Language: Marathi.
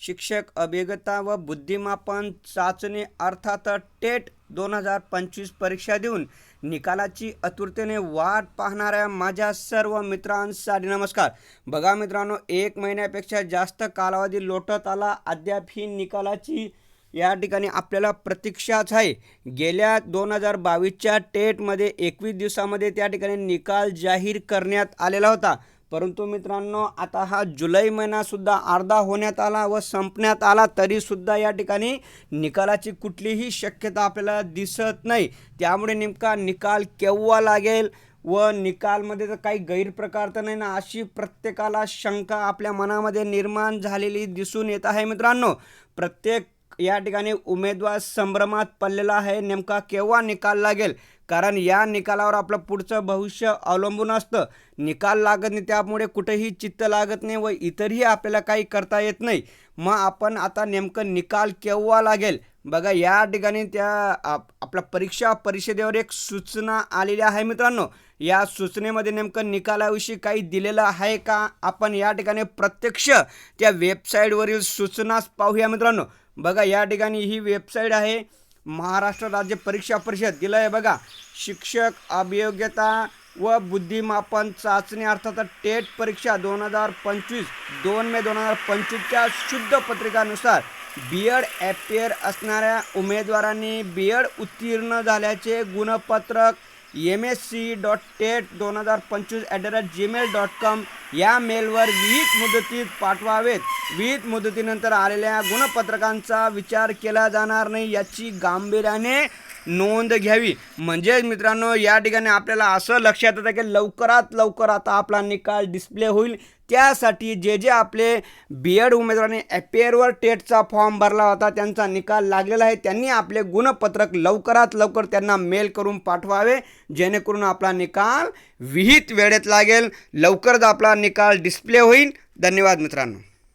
शिक्षक अभिगता व बुद्धिमापन चाचणी अर्थात टेट दोन हजार पंचवीस परीक्षा देऊन निकालाची आतुरतेने वाट पाहणाऱ्या माझ्या सर्व मित्रांसाठी नमस्कार. बघा मित्रांनो एक महिन्यापेक्षा जास्त कालावधी लोटत आला. अद्याप ही निकालाची या ठिकाणी आपल्याला प्रतीक्षाच आहे. गेल्या दोन हजार बावीसच्या टेटमध्ये एकवीस दिवसामध्ये त्या ठिकाणी निकाल जाहीर करण्यात आलेला होता. परंतु मित्रांनो आता हा जुलै महिनासुद्धा अर्धा होण्यात आला व संपण्यात आला तरीसुद्धा या ठिकाणी निकालाची कुठलीही शक्यता आपल्याला दिसत नाही. त्यामुळे नेमका निकाल केव्हा लागेल व निकालमध्ये तर काही गैरप्रकार तर नाही ना अशी प्रत्येकाला शंका आपल्या मनामध्ये निर्माण झालेली दिसून येत आहे मित्रांनो. प्रत्येक या ठिकाणी उमेदवार संभ्रमात पडलेला आहे नेमका केव्हा निकाल लागेल? कारण या निकालावर आपलं पुढचं भविष्य अवलंबून असतं. निकाल लागत नाही त्यामुळे कुठेही चित्त लागत नाही व इतरही आपल्याला काही करता येत नाही. मग आपण आता नेमकं निकाल केव्हा लागेल? बघा या ठिकाणी त्या आप- आपल्या परीक्षा परिषदेवर एक सूचना आलेली आहे मित्रांनो. या सूचनेमध्ये नेमकं निकालाविषयी काही दिलेलं आहे का? आपण या ठिकाणी प्रत्यक्ष त्या वेबसाईटवरील सूचनाच पाहूया मित्रांनो. बघा या ठिकाणी ही वेबसाईट आहे. महाराष्ट्र राज्य परीक्षा परिषद. दिलं आहे बघा शिक्षक अभियोग्यता व बुद्धिमापन चाचणी अर्थात टेट परीक्षा दोन हजार पंचवीस दोन मे दोन हजार पंचवीसच्या शुद्ध पत्रिकानुसार बी एड ॲपियर असणाऱ्या उमेदवारांनी बी एड उत्तीर्ण झाल्याचे गुणपत्रक M S C dot TET दोन हजार पंचवीस at the rate gmail dot com या मेलवर विहित मुदतीत पाठवावेत. विहित मुदतीनंतर आलेल्या गुणपत्रकांचा विचार केला जाणार नाही याची गांभीर्याने नोंद घ्यावी. म्हणजेच मित्रांनो या ठिकाणी आपल्याला असं लक्षात येतं की लवकरात लवकर आता आपला निकाल डिस्प्ले होईल. त्यासाठी जे जे आपले बी एड उमेदवारांनी ॲपेअरवर टेटचा फॉर्म भरला होता त्यांचा निकाल लागलेला आहे. त्यांनी आपले गुणपत्रक लवकरात लवकर त्यांना मेल करून पाठवावे जेणेकरून आपला निकाल विहित वेळेत लागेल. लवकरच आपला निकाल डिस्प्ले होईल. धन्यवाद मित्रांनो.